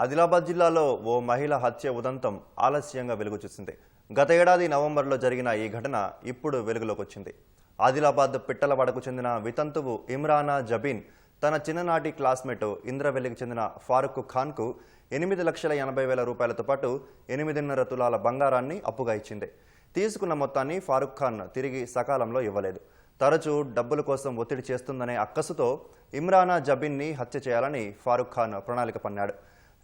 ఆదిలాబాద్ జిల్లాలో ఓ మహిళ హత్య ఉదంతం ఆలస్యంగా వెలుగుచూసింది. గత ఏడాది నవంబర్లో జరిగిన ఈ ఘటన ఇప్పుడు వెలుగులోకి వచ్చింది ఆదిలాబాద్ పిట్టలవాడకు చెందిన వితంతువు ఇమ్రానా జబీన్ తన చిన్ననాటి క్లాస్మేట్ ఇంద్రవెల్లికి చెందిన ఫారూక్ ఖాన్కు ఎనిమిది లక్షల ఎనభై వేల రూపాయలతో పాటు ఎనిమిదిన్నర తులాల బంగారాన్ని అప్పుగా ఇచ్చింది. తీసుకున్న మొత్తాన్ని ఫారూక్ ఖాన్ తిరిగి సకాలంలో ఇవ్వలేదు. తరచూ డబ్బుల కోసం ఒత్తిడి చేస్తుందనే అక్కసుతో ఇమ్రానా జబీన్ని హత్య చేయాలని ఫారూక్ ఖాన్ ప్రణాళిక పన్నాడు.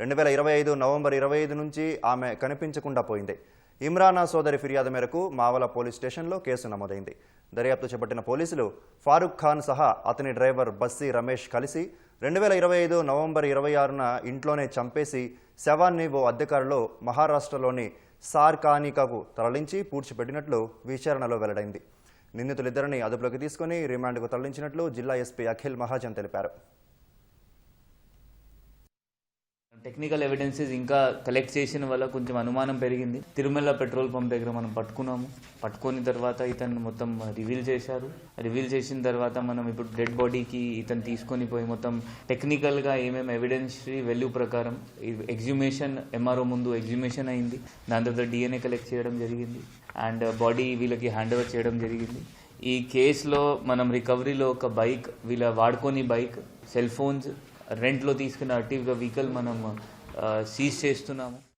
రెండు వేల ఇరవై ఐదు నవంబర్ ఇరవై ఐదు నుంచి ఆమె కనిపించకుండా పోయింది. ఇమ్రానా సోదరి ఫిర్యాదు మేరకు మావల పోలీస్ స్టేషన్లో కేసు నమోదైంది. దర్యాప్తు చేపట్టిన పోలీసులు ఫారూక్ ఖాన్ సహా అతని డ్రైవర్ బస్సి రమేష్ కలిసి రెండు వేల ఇరవై ఐదు నవంబర్ ఇరవై ఆరున ఇంట్లోనే చంపేసి శవాన్ని ఓ అద్దెకారులో మహారాష్ట్రలోని సార్కానికకు తరలించి పూడ్చిపెట్టినట్లు విచారణలో వెల్లడైంది. నిందితులిద్దరిని అదుపులోకి తీసుకుని రిమాండ్కు తరలించినట్లు జిల్లా ఎస్పీ అఖిల్ మహాజన్ తెలిపారు. టెక్నికల్ ఎవిడెన్సెస్ ఇంకా కలెక్ట్ చేసిన వల్ల కొంచెం అనుమానం పెరిగింది. తిరుమల పెట్రోల్ పంప్ దగ్గర మనం పట్టుకున్నాము. పట్టుకుని తర్వాత ఇతను మొత్తం రివీల్ చేశారు. రివీల్ చేసిన తర్వాత మనం ఇప్పుడు డెడ్ బాడీకి ఇతను తీసుకొని పోయి మొత్తం టెక్నికల్గా ఏమేమి ఎవిడెన్స్ వెల్యూ ప్రకారం ఎగ్జిమేషన్ ఎంఆర్ఓ ముందు ఎగ్జిమేషన్ అయింది. దాని తర్వాత డిఎన్ఏ కలెక్ట్ చేయడం జరిగింది. అండ్ బాడీ వీళ్ళకి హ్యాండ్ ఓవర్ చేయడం జరిగింది. ఈ కేసులో మనం రికవరీలో ఒక బైక్ వీళ్ళ వాడుకొని బైక్ సెల్ ఫోన్స్ రెంట్లో తీసుకున్న అటివ్గా వెహికల్ మనం సీజ్ చేస్తున్నాము.